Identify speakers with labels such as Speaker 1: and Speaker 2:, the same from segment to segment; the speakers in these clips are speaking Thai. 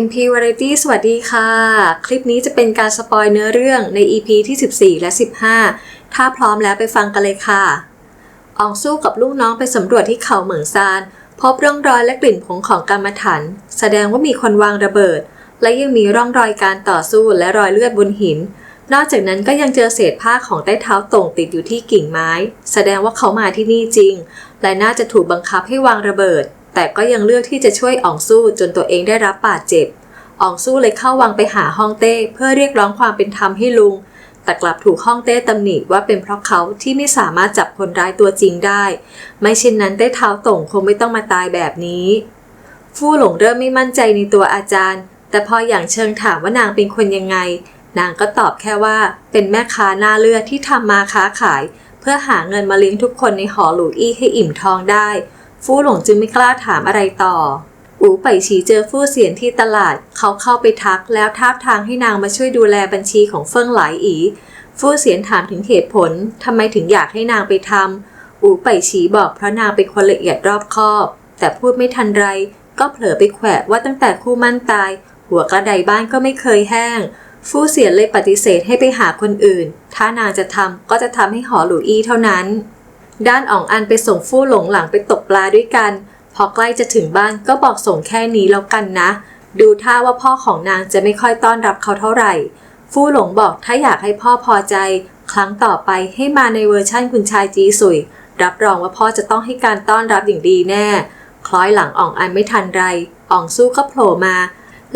Speaker 1: MP Variety สวัสดีค่ะ คลิปนี้จะเป็นการสปอยเนื้อเรื่องใน EP ที่ 14 และ 15 ถ้าพร้อมแล้วไปฟังกันเลยค่ะ อองสู้กับลูกน้องไปสำรวจที่เขาเหมืองซาน พบร่องรอยและกลิ่นผงของกรรมฐานแสดงว่ามีคนวางระเบิด และยังมีร่องรอยการต่อสู้และรอยเลือดบนหิน นอกจากนั้นก็ยังเจอเศษผ้าของใต้เท้าตรงติดอยู่ที่กิ่งไม้ แสดงว่าเขามาที่นี่จริง และน่าจะถูกบังคับให้วางระเบิด แต่ก็ยังเลือกที่จะช่วยอองสู้จนตัวเองได้รับบาดเจ็บอองสู้เลยเข้าวังไปหาฮ่องเต้เพื่อเรียกร้องความเป็นธรรมให้ลุง แต่กลับถูกฮ่องเต้ตำหนิว่าเป็นเพราะเขาที่ไม่สามารถจับคนร้ายตัวจริงได้ ไม่เช่นนั้นได้เท้าต่งคงไม่ต้องมาตายแบบนี้ ฟู่หลงเริ่มไม่มั่นใจในตัวอาจารย์ แต่พออย่างเชิงถามว่านางเป็นคนยังไง นางก็ตอบแค่ว่า เป็นแม่ค้าหน้าเลือดที่ทำมาค้าขาย เพื่อหาเงินมาเลี้ยงทุกคนในหอหลูอี้ให้อิ่มท้องได้ ฟู่หลงจึงไม่กล้าถามอะไรต่อ อูไปฉีเจอฟู่เสียนที่ตลาด เขาเข้าไปทักแล้วท้าบทางให้นางมาช่วยดูแลบัญชีของเฟิ่งหลายอีฟู่เสียนถามถึงเหตุผลทำไมถึงอยากให้นางไปทำอูไปฉีบอกเพราะนางเป็นคนละเอียดรอบคอบ แต่พูดไม่ทันไร ก็เผลอไปแขวะว่าตั้งแต่คู่มั่นตาย หัวกระไดบ้านก็ไม่เคยแห้งฟู่เสียนเลยปฏิเสธให้ไปหาคนอื่น ถ้านางจะทำก็จะทำให้หอหลูอี้เท่านั้น ด้านอ่องอันไปส่งฟู่หลงหลังไปตกปลาด้วยกัน พอใกล้จะถึงบ้านก็บอกส่งแค่นี้แล้วกันนะ ดูท่าว่าพ่อของนางจะไม่ค่อยต้อนรับเขาเท่าไหร่ ฟู่หลงบอกถ้าอยากให้พ่อพอใจ ครั้งต่อไปให้มาในเวอร์ชั่นคุณชายจีสุย รับรองว่าพ่อจะต้องให้การต้อนรับอย่างดีแน่ คล้อยหลังอ่องอันไม่ทันไร อ่องสู้ก็โผล่มา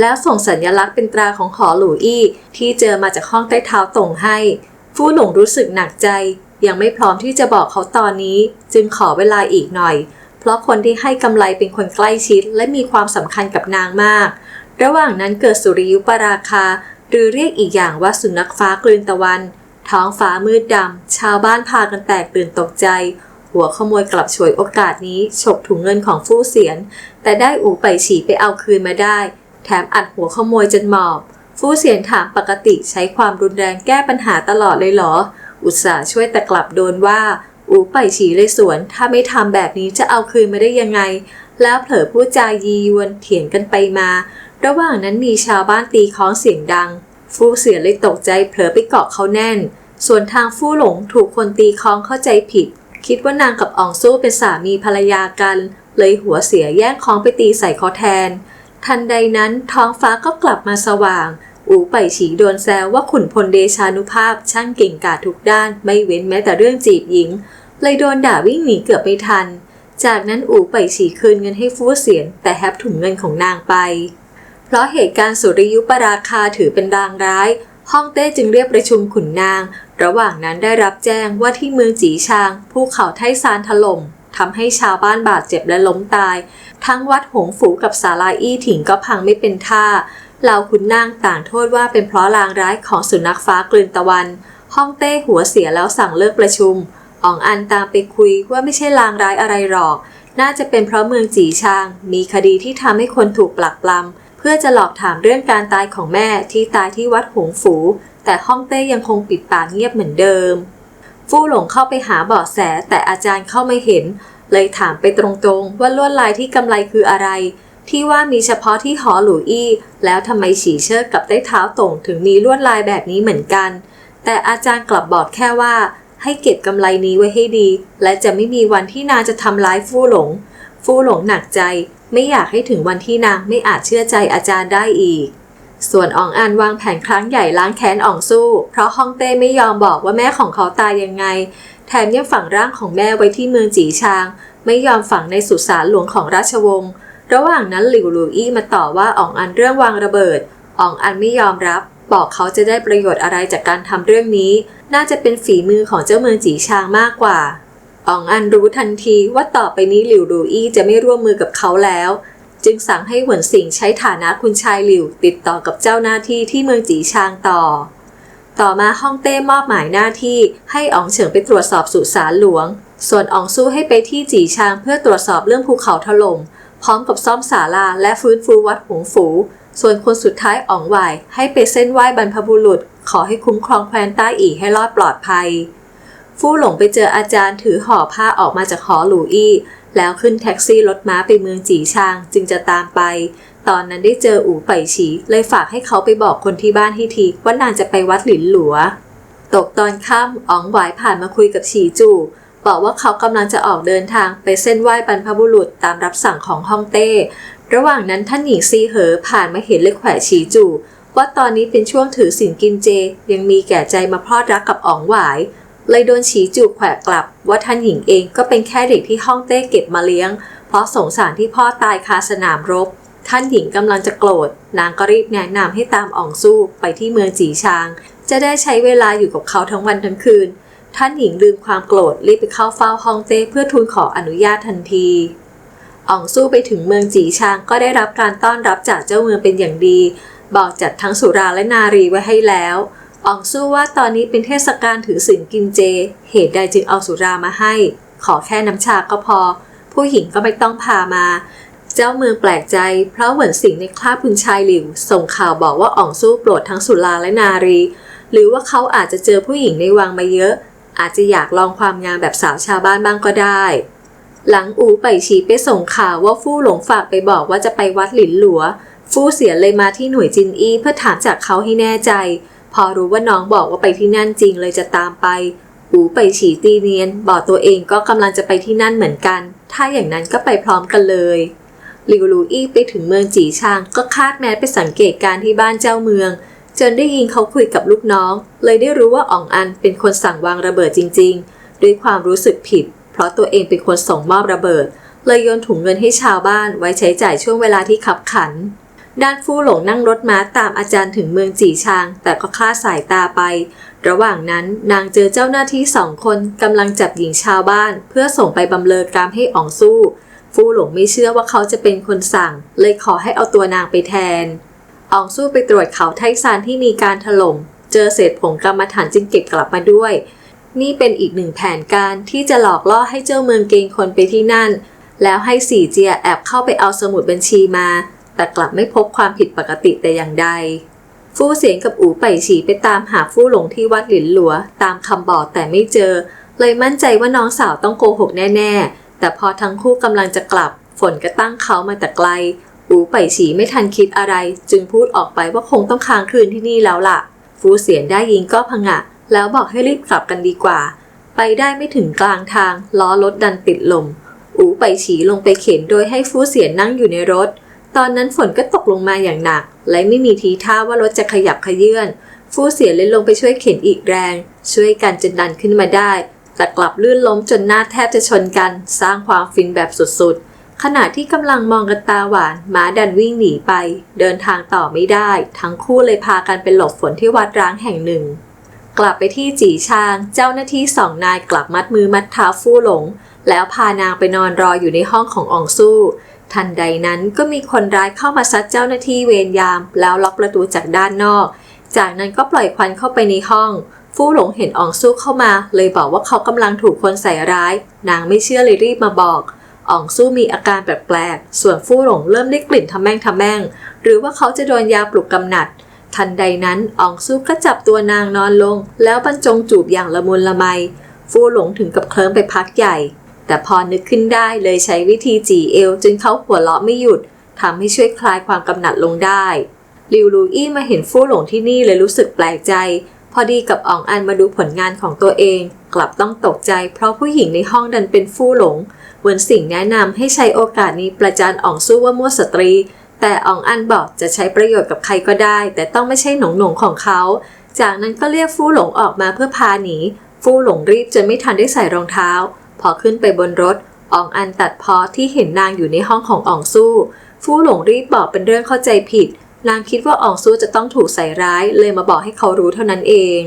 Speaker 1: แล้วส่งสัญลักษณ์เป็นตราของหอหลูอี้ที่เจอมาจากห้องใต้เท้าตรงให้ ฟู่หลงรู้สึกหนักใจ ยังไม่พร้อมที่จะบอกเขาตอนนี้ จึงขอเวลาอีกหน่อย เพราะคนที่ให้กำไรเป็นคนใกล้ชิด และมีความสำคัญกับนางมาก ระหว่างนั้นเกิดสุริยุปราคา หรือเรียกอีกอย่างว่าสุนัขฟ้ากลืนตะวัน ท้องฟ้ามืดดำชาวบ้านพากันแตกตื่นตกใจ หัวขโมยกลับฉวยโอกาสนี้ฉกถุงเงินของฟู่เสียน แต่ได้อูไปฉีไปเอาคืนมาได้ แถมอัดหัวขโมยจนหมอบ ฟู่เสียนถามปกติใช้ความรุนแรงแก้ปัญหาตลอดเลยเหรอ อุตส่าห์ช่วยแต่กลับโดนว่า อูไปฉีเลยสวน ถ้าไม่ทำแบบนี้จะเอาคืนมาได้ยังไง แล้วเผลอพูดจายียวนเถียงกันไปมา ระหว่างนั้นมีชาวบ้านตีค้องเสียงดัง ฟู่เสียเลยตกใจเผลอไปเกาะเขาแน่น ส่วนทางฟู่หลงถูกคนตีค้องเข้าใจผิด คิดว่านางกับอองสู้เป็นสามีภรรยากัน เลยหัวเสียแย่งค้องไปตีใส่เขาแทน ทันใดนั้นท้องฟ้าก็กลับมาสว่าง อูไปฉีโดนแซวว่าขุนพลเดชานุภาพช่างเก่งกาจทุกด้านไม่เว้นแม้แต่เรื่องจีบหญิง เลยโดนด่าวิ่งหนีเกือบไม่ทัน จากนั้นอูไปฉีคืนเงินให้ฟู่เสียน แต่แฮปถุงเงินของนางไป เพราะเหตุการณ์สุริยุปราคาถือเป็นรางร้ายฮ่องเต้จึงเรียกประชุมขุนนาง ระหว่างนั้นได้รับแจ้งว่าที่เมืองจีชางภูเขาไทซานถล่มทำให้ชาวบ้านบาดเจ็บและล้มตาย ทั้งวัดหงฝูกับศาลาอี้ถิงก็พังไม่เป็นท่า เหล่าขุนนางต่างโทษว่าเป็นเพราะลางร้ายของสุนัขฟ้ากลืนตะวันฮ่องเต้หัวเสียแล้วสั่งเลิกประชุมอองอันตามไปคุยว่าไม่ใช่ลางร้ายอะไรหรอก น่าจะเป็นเพราะเมืองจีชาง มีคดีที่ทำให้คนถูกปลักปลำเพื่อจะหลอกถามเรื่องการตายของแม่ที่ตายที่วัดหงฝู แต่ฮ่องเต้ยังคงปิดปากเงียบเหมือนเดิม ฟู่หลงเข้าไปหาเบาะแสแต่อาจารย์เข้าไม่เห็น เลยถามไปตรงๆว่าลวดลายที่กำไลคืออะไร ที่ว่ามีเฉพาะที่หอหลูอี้แล้วทำไมฉีเชิดกับใต้เท้าตรงถึงมีลวดลายแบบนี้เหมือนกัน แต่อาจารย์กลับบอกแค่ว่า ให้เก็บกำไลนี้ไว้ให้ดี และจะไม่มีวันที่นางจะทำร้ายฟู่หลง ฟู่หลงหนักใจ ไม่อยากให้ถึงวันที่นางไม่อาจเชื่อใจอาจารย์ได้อีก ส่วนอองอันวางแผนครั้งใหญ่ล้างแค้นอองสู้ เพราะฮ่องเต้ไม่ยอมบอกว่าแม่ของเขาตายยังไง แถมยังฝังร่างของแม่ไว้ที่เมืองจีชาง ไม่ยอมฝังในสุสานหลวงของราชวงศ์ ระหว่างนั้นหลิวหลูอี้มาต่อว่าอองอันเรื่องวางระเบิดอองอันไม่ยอมรับ บอกเขาจะได้ประโยชน์อะไรจากการทำเรื่องนี้ น่าจะเป็นฝีมือของเจ้าเมืองจีชางมากกว่าอองอันรู้ทันทีว่าต่อไปนี้หลิวหลูอี้จะไม่ร่วมมือกับเขาแล้ว จึงสั่งให้หวนสิงใช้ฐานะคุณชายหลิว ติดต่อกับเจ้าหน้าที่ที่เมืองจีชางต่อ ต่อมาฮ่องเต้มอบหมายหน้าที่ให้อ๋องเฉิงไปตรวจสอบสุสานหลวง ส่วนอ๋องสู้ให้ไปที่จีชางเพื่อตรวจสอบเรื่องภูเขาถล่ม พร้อมกับซ่อมศาลาและฟื้นฟูวัดหงฝู ส่วนคนสุดท้ายอ๋องหวายให้ไปเส้นไหว้บรรพบุรุษ ขอให้คุ้มครองแคว้นใต้อีให้รอดปลอดภัย ฟู่หลงไปเจออาจารย์ถือห่อผ้าออกมาจากหอหลูอี้ แล้วขึ้นแท็กซี่รถม้าไปเมืองจีชาง จึงจะตามไป ตอนนั้นได้เจออู่ไปฉี เลยฝากให้เขาไปบอกคนที่บ้านให้ทีว่านางจะไปวัดหลินหลัว ตกตอนค่ำอ๋องหวายผ่านมาคุยกับฉีจู บอกว่าเขากำลังจะออกเดินทางไปเส้นไหว้บรรพบุรุษตามรับสั่งของฮ่องเต้ ระหว่างนั้นท่านหญิงซีเหอผ่านมาเห็นเลยแขวะฉีจูว่าตอนนี้เป็นช่วงถือศีลกินเจ ยังมีแก่ใจมาพลอดรักกับอ๋องหวาย เลยโดนฉีจูแขวกลับ ว่าท่านหญิงเองก็เป็นแค่เด็กที่ฮ่องเต้เก็บมาเลี้ยง เพราะสงสารที่พ่อตายคาสนามรบ ท่านหญิงกำลังจะโกรธ นางก็รีบแนะนำให้ตามอ่องสู้ไปที่เมืองจีชาง จะได้ใช้เวลาอยู่กับเขาทั้งวันทั้งคืน ท่านหญิงลืมความโกรธรีบไปเข้าเฝ้าฮองเต้เพื่อทูลขออนุญาตทันทีอ่องสู้ไปถึงเมืองจีชางก็ได้รับการต้อนรับจากเจ้าเมืองเป็นอย่างดี บอกจัดทั้งสุราและนารีไว้ให้แล้วอ่องสู้ว่าตอนนี้เป็นเทศกาลถือศีลกินเจ เหตุใดจึงเอาสุรามาให้ ขอแค่น้ำชาก็พอ ผู้หญิงก็ไม่ต้องพามา เจ้าเมืองแปลกใจ เพราะเหมือนสิ่งในคราบคุณชายหลิว ส่งข่าวบอกว่าอ่องสู้โปรดทั้งสุราและนารี หรือว่าเขาอาจจะเจอผู้หญิงในวังมาเยอะ อาจจะอยากลองความงามแบบสาวชาวบ้านบ้างก็ได้ หลังอูไปฉีไปส่งข่าวว่าฟู่หลงฝากไปบอกว่าจะไปวัดหลินหลัว ฟู่เสียเลยมาที่หน่วยจินอี้เพื่อถามจากเขาให้แน่ใจ พอรู้ว่าน้องบอกว่าไปที่นั่นจริงเลยจะตามไปอูไปฉีตีเนียน บอกตัวเองก็กำลังจะไปที่นั่นเหมือนกัน ถ้าอย่างนั้นก็ไปพร้อมกันเลยหลิวลูอี้ไปถึงเมืองจีชางก็คาดแม้ไปสังเกตการที่บ้านเจ้าเมือง จนได้ยินเขาคุยกับลูกน้อง เลยได้รู้ว่าอ่องอันเป็นคนสั่งวางระเบิดจริง ๆ ด้วยความรู้สึกผิด เพราะตัวเองเป็นคนส่งมอบระเบิด เลยโยนถุงเงินให้ชาวบ้านไว้ใช้จ่ายช่วงเวลาที่ขับขัน ด้านฟู่หลงนั่งรถม้าตามอาจารย์ถึงเมืองจีชาง แต่ก็คลาดสายตาไป ระหว่างนั้นนางเจอเจ้าหน้าที่สองคนกำลังจับหญิงชาวบ้าน เพื่อส่งไปบำเรอกรรมให้อ่องสู้ ฟู่หลงไม่เชื่อว่าเขาจะเป็นคนสั่ง เลยขอให้เอาตัวนางไปแทน อองสู้ไปตรวจเขาไทซานที่มีการถล่ม เจอเศษผงกรรมฐานจึงเก็บกลับมาด้วย นี่เป็นอีกหนึ่งแผนการที่จะหลอกล่อให้เจ้าเมืองเกงคนไปที่นั่น แล้วให้สี่เจียแอบเข้าไปเอาสมุดบัญชีมา แต่กลับไม่พบความผิดปกติแต่อย่างใด ฟู่เสียงกับอูไปฉีไปตามหาฟู่หลงที่วัดหลินหลัว ตามคำบอกแต่ไม่เจอ เลยมั่นใจว่าน้องสาวต้องโกหกแน่ ๆ แต่พอทั้งคู่กำลังจะกลับ ฝนก็ตั้งเขามาแต่ไกล อูไปฉีไม่ทันคิดอะไร จึงพูดออกไปว่าคงต้องค้างคืนที่นี่แล้วล่ะ ฟูเสียนได้ยินก็พงะ แล้วบอกให้รีบกลับกันดีกว่า ไปได้ไม่ถึงกลางทาง ล้อรถดันติดลม อูไปฉีลงไปเข็นโดยให้ฟูเสียนนั่งอยู่ในรถ ตอนนั้นฝนก็ตกลงมาอย่างหนัก และไม่มีทีท่าว่ารถจะขยับขยื่นฟูเสียนเลยลงไปช่วยเข็นอีกแรง ช่วยกันจนดันขึ้นมาได้แต่กลับลื่นล้มจนหน้าแทบจะชนกัน สร้างความฟินแบบสุดๆ ขณะที่กำลังมองกันตาหวานม้าดันวิ่งหนีไป เดินทางต่อไม่ได้ ทั้งคู่เลยพากันไปหลบฝนที่วัดร้างแห่งหนึ่ง กลับไปที่จีชาง เจ้าหน้าที่สองนายกลับมัดมือมัดเท้าฟู่หลง แล้วพานางไปนอนรออยู่ในห้องของอองสู้ทันใดนั้นก็มีคนร้ายเข้ามาซัดเจ้าหน้าที่เวรยาม แล้วล็อกประตูจากด้านนอก จากนั้นก็ปล่อยควันเข้าไปในห้อง ฟู่หลงเห็นอองสู้เข้ามา เลยบอกว่าเขากำลังถูกคนใส่ร้าย นางไม่เชื่อเลยรีบมาบอก อ่องสู้มีอาการแปลกๆ ส่วนฟู่หลงเริ่มได้กลิ่นทำแม่งทำแม่ง หรือว่าเขาจะโดนยาปลุกกำหนัด ทันใดนั้นอ่องสู้ก็จับตัวนางนอนลง แล้วบรรจงจูบอย่างละมุนละไม ฟู่หลงถึงกับเคลิ้มไปพักใหญ่ แต่พอนึกขึ้นได้เลยใช้วิธีจีเอวจนเขาหัวเราะไม่หยุดทำให้ช่วยคลายความกำหนัดลงได้ลิวลูอี้มาเห็นฟู่หลงที่นี่เลยรู้สึกแปลกใจ พอดีกับอองอันมาดูผลงานของตัวเอง กลับต้องตกใจเพราะผู้หญิงในห้องดันเป็นฟู่หลง วนสิงแนะนำให้ใช้โอกาสนี้ประจานอ่องสู้ว่ามั่วสตรี แต่อ่องอันบอกจะใช้ประโยชน์กับใครก็ได้ แต่ต้องไม่ใช่หนงหนงของเขา จากนั้นก็เรียกฟู่หลงออกมาเพื่อพาหนีฟู่หลงรีบจนไม่ทันได้ใส่รองเท้า พอขึ้นไปบนรถอ่องอันตัดพอที่เห็นนางอยู่ในห้องของอ่องสู้ ฟู่หลงรีบบอกเป็นเรื่องเข้าใจผิด นางคิดว่าอ่องสู้จะต้องถูกใส่ร้าย เลยมาบอกให้เขารู้เท่านั้นเอง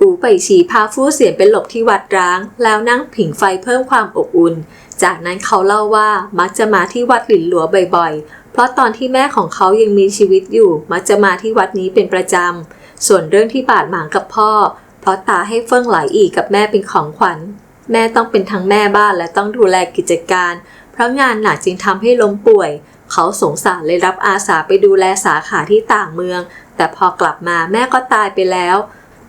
Speaker 1: อูไปฉีพาฟู่เสียนไปหลบที่วัดร้าง แล้วนั่งผิงไฟเพิ่มความอบอุ่น จากนั้นเขาเล่าว่ามักจะมาที่วัดหลินหลัวบ่อยๆ เพราะตอนที่แม่ของเขายังมีชีวิตอยู่ มักจะมาที่วัดนี้เป็นประจำ ส่วนเรื่องที่บาดหมางกับพ่อ เพราะตาให้เฟิ่งหลายอีกับแม่เป็นของขวัญ แม่ต้องเป็นทั้งแม่บ้านและต้องดูแลกิจการ เพราะงานหนักจึงทำให้ล้มป่วย เขาสงสารเลยรับอาสาไปดูแลสาขาที่ต่างเมือง แต่พอกลับมาแม่ก็ตายไปแล้ว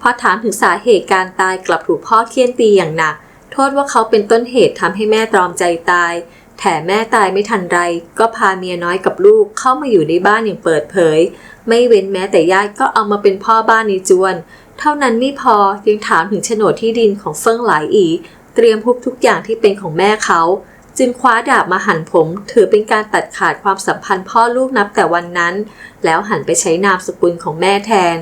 Speaker 1: พอถามถึงสาเหตุการตายกลับถูกพ่อเคี่ยนตีอย่างหนัก โทษว่าเขาเป็นต้นเหตุทำให้แม่ตรอมใจตาย แถมแม่ตายไม่ทันไร ก็พาเมียน้อยกับลูกเข้ามาอยู่ในบ้านอย่างเปิดเผย ไม่เว้นแม้แต่ญาติก็เอามาเป็นพ่อบ้านในจวน เท่านั้นไม่พอยังถามถึงโฉนดที่ดินของเฟิ่งหลายอี เตรียมพุบทุกอย่างที่เป็นของแม่เขา จึงคว้าดาบมาหั่นผม ถือเป็นการตัดขาดความสัมพันธ์พ่อลูกนับแต่วันนั้น แล้วหันไปใช้นามสกุลของแม่แทน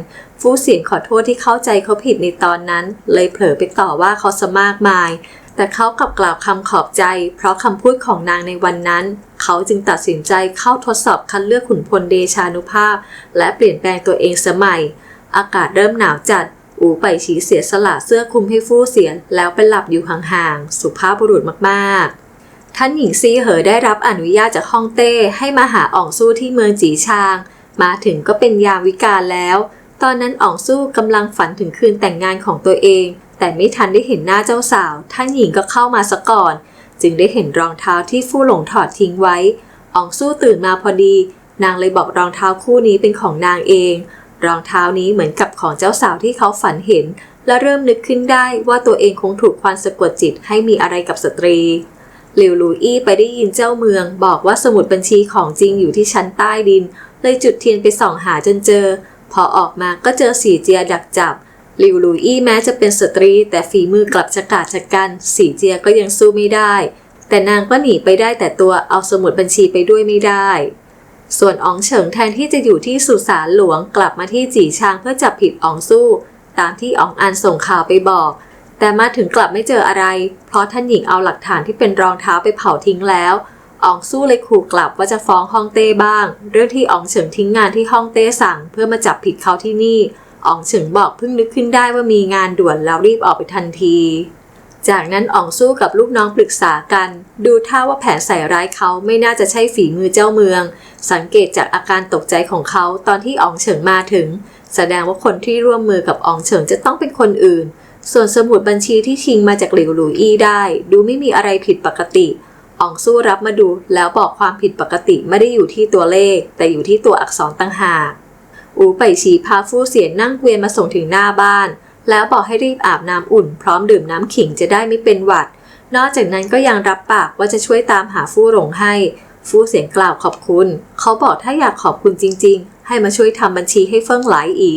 Speaker 1: ฟู่เสียงขอโทษที่เข้าใจเขาผิดในตอนนั้น เลยเผลอไปต่อว่าเขาสมากมาย แต่เขากลับกล่าวคำขอบใจ เพราะคำพูดของนางในวันนั้น เขาจึงตัดสินใจเข้าทดสอบคัดเลือกขุนพลเดชานุภาพ และเปลี่ยนแปลงตัวเองสมัย อากาศเริ่มหนาวจัดอูไปฉีเสียสละเสื้อคลุมให้ฟู่เสียน แล้วไปหลับอยู่ห่างๆ สุภาพบุรุษมากๆท่านหญิงซีเหอได้รับอนุญาตจากฮ่องเต้ให้มาหาอ่องสู้ที่เมืองจีชาง มาถึงก็เป็นยามวิกาลแล้ว ตอนนั้นอ่องสู้กำลังฝันถึงคืนแต่งงานของตัวเอง แต่ไม่ทันได้เห็นหน้าเจ้าสาว ท่านหญิงก็เข้ามาซะก่อน จึงได้เห็นรองเท้าที่ฟู่หลงถอดทิ้งไว้อ่องสู้ตื่นมาพอดี นางเลยบอกรองเท้าคู่นี้เป็นของนางเอง รองเท้านี้เหมือนกับของเจ้าสาวที่เขาฝันเห็น และเริ่มนึกขึ้นได้ว่าตัวเองคงถูกควันสะกดจิตให้มีอะไรกับสตรีหลิวลูอี้ไปได้ยินเจ้าเมือง บอกว่าสมุดบัญชีของจริงอยู่ที่ชั้นใต้ดิน เลยจุดเทียนไปส่องหาจนเจอ พอออกมาก็เจอสีเจียดักจับหลิวหลูอี้แม้จะเป็นสตรี แต่ฝีมือกลับจะกาดชะกัน สีเจียก็ยังสู้ไม่ได้ แต่นางก็หนีไปได้แต่ตัวเอาสมุดบัญชีไปด้วยไม่ได้ ส่วนอ๋องเฉิงแทนที่จะอยู่ที่สุสานหลวงกลับมาที่จีชางเพื่อจับผิดอ๋องสู้ ตามที่อ๋องอันส่งข่าวไปบอก แต่มาถึงกลับไม่เจออะไร เพราะท่านหญิงเอาหลักฐานที่เป็นรองเท้าไปเผาทิ้งแล้ว อ๋องสู้เลยขู่กลับว่าจะฟ้องฮ่องเต้บ้าง เรื่องที่อ๋องเฉิงทิ้งงานที่ฮ่องเต้สั่ง เพื่อมาจับผิดเขาที่นี่อ๋องเฉิงบอกเพิ่งนึกขึ้นได้ว่ามีงานด่วนแล้วรีบออกไปทันที จากนั้นอ๋องสู้กับลูกน้องปรึกษากัน ดูท่าว่าแผนใส่ร้ายเขาไม่น่าจะใช่ฝีมือเจ้าเมือง สังเกตจากอาการตกใจของเขาตอนที่อ๋องเฉิงมาถึง แสดงว่าคนที่ร่วมมือกับอ๋องเฉิงจะต้องเป็นคนอื่น ส่วนสมุดบัญชีที่ชิงมาจากหลิวหลูอี้ได้ ดูไม่มีอะไรผิดปกติ อองสู้รับมาดูแล้วบอกความผิดปกติไม่ได้อยู่ที่ตัวเลข แต่อยู่ที่ตัวอักษรต่างหาก อูไปฉีพาฟู่เสียนนั่งเกวียนมาส่งถึงหน้าบ้าน แล้วบอกให้รีบอาบน้ำอุ่น พร้อมดื่มน้ำขิงจะได้ไม่เป็นหวัด นอกจากนั้นก็ยังรับปากว่าจะช่วยตามหาฟู่หลงให้ ฟู่เสียงกล่าวขอบคุณ เขาบอกถ้าอยากขอบคุณจริง ๆ ให้มาช่วยทำบัญชีให้เฟิ่งหลายอี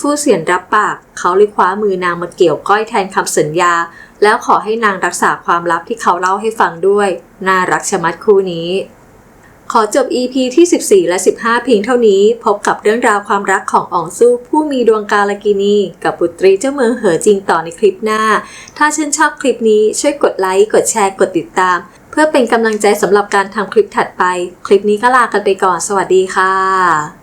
Speaker 1: ฟู่เสียนรับปาก เขาเลยคว้ามือนางมาเกี่ยวก้อยแทนคำสัญญา แล้วขอให้นางรักษาความลับที่เขาเล่าให้ฟังด้วย น่ารักชะมัดคู่นี้ ขอจบ EP ที่ 14 และ 15 เพียงเท่านี้ พบกับเรื่องราวความรักของอองซู่ผู้มีดวงกาลกินี กับบุตรีเจ้าเมืองเหอจริงต่อในคลิปหน้า ถ้าชื่นชอบคลิปนี้ช่วยกดไลค์กดแชร์กดติดตาม เพื่อเป็นกำลังใจสำหรับการทำคลิปถัดไป คลิปนี้ก็ลากันไปก่อน สวัสดีค่ะ